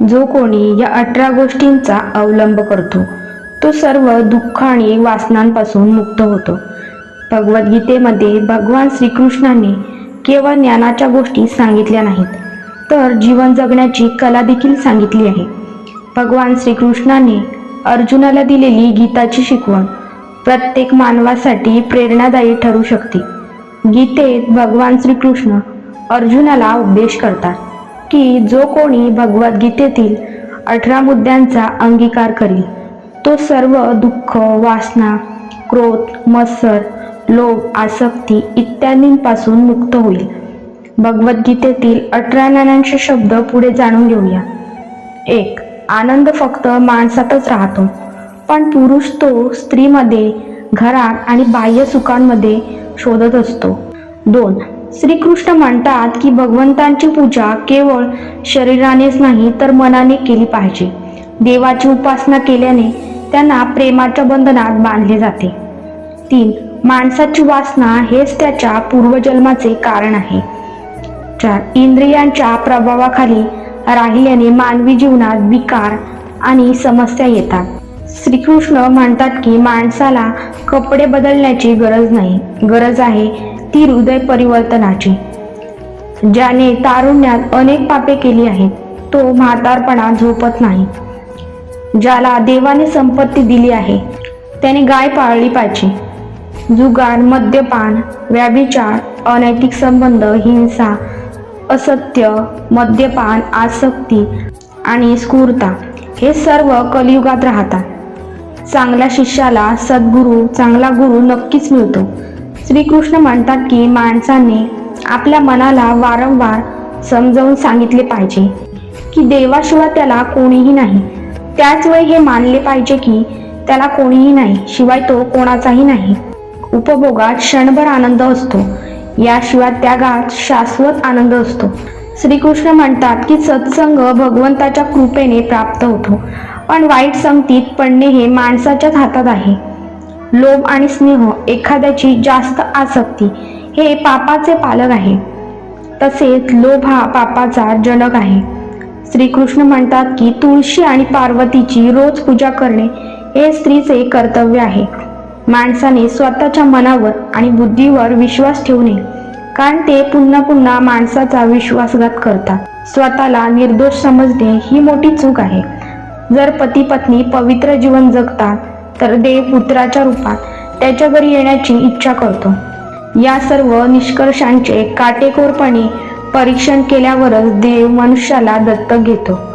जो कोणी या अठरा गोष्टींचा अवलंब करतो तो सर्व दुःख आणि वासनांपासून मुक्त होतो. भगवद्गीतेमध्ये भगवान श्रीकृष्णाने केवळ ज्ञानाच्या गोष्टी सांगितल्या नाहीत तर जीवन जगण्याची कला देखील सांगितली आहे. भगवान श्रीकृष्णाने अर्जुनाला दिलेली गीताची शिकवण प्रत्येक मानवासाठी प्रेरणादायी ठरू शकते. गीतेत भगवान श्रीकृष्ण अर्जुनाला उपदेश करतात. की जो कोणी भगवद्गीतेतील अठरा मुद्द्यांचा अंगीकार करील तो सर्व दुःख वासना क्रोध मत्सर लोभ आसक्ती इत्यादींपासून मुक्त होईल. भगवद्गीतेतील अठरा ज्ञानांचे शब्द पुढे जाणून घेऊया. एक आनंद फक्त माणसातच राहतो. पण पुरुष तो स्त्रीमध्ये घरात आणि बाह्य सुखांमध्ये शोधत असतो. दोन श्रीकृष्ण म्हणतात की भगवंतांची पूजा केवळ शरीरानेच नाही तर मनाने केली पाहिजे. देवाची उपासना केल्याने त्यांना प्रेमाच्या बंधनात बांधले जाते. तीन माणसाची वासना हेच त्याच्या पूर्वजन्माचे कारण आहे. चार इंद्रियांच्या प्रभावाखाली राहिल्याने मानवी जीवनात विकार आणि समस्या येतात. श्रीकृष्ण म्हणतात की माणसाला कपडे बदलण्याची गरज नाही. गरज आहे ती हृदय परिवर्तनाची ज्याने तारुण्यात अनेक पापे केली आहेत तो म्हातारपणा झोपत नाही. ज्याला देवाने संपत्ती दिली आहे त्याने गाय पाळली पाहिजे. जुगार मद्यपान व्याभिचार अनैतिक संबंध हिंसा असत्य मद्यपान आसक्ती आणि स्फूर्ता हे सर्व कलियुगात राहतात. चांगल्या शिष्याला सद्गुरू चांगला गुरु नक्कीच मिळतो. श्रीकृष्ण म्हणतात की माणसाने आपल्या मनाला वारंवार समजावून सांगितले पाहिजे की देवाशिवाय त्याला कोणीही नाही. त्याच वेळी हे मानले पाहिजे की त्याला कोणीही नाही शिवाय तो कोणाचाही नाही. उपभोगात क्षणभर आनंद असतो. याशिवाय त्यागात शाश्वत आनंद असतो. श्रीकृष्ण म्हणतात की सत्संग भगवंताच्या कृपेने प्राप्त होतो. पण वाईट संगतीत पडणे हे माणसाच्याच हातात आहे. लोभ आणि स्नेह एखाद्याची जास्त आसक्ती हे पापाचे पालक आहे. तसेच लोभ हा पापाचा जनक आहे. श्रीकृष्ण म्हणतात की तुळशी आणि पार्वतीची रोज पूजा करणे हे स्त्रीचे कर्तव्य आहे. माणसाने स्वतःच्या मनावर आणि बुद्धीवर विश्वास ठेवू नये कारण ते पुन्हा पुन्हा माणसाचा विश्वासघात करतात. स्वतःला निर्दोष समजणे ही मोठी चूक आहे. जर पती पत्नी पवित्र जीवन जगतात तर देव पुत्राच्या रूपात त्याच्या घरी येण्याची इच्छा करतो. या सर्व निष्कर्षांचे काटेकोरपणे परीक्षण केल्यावरच देव मनुष्याला दत्तक घेतो.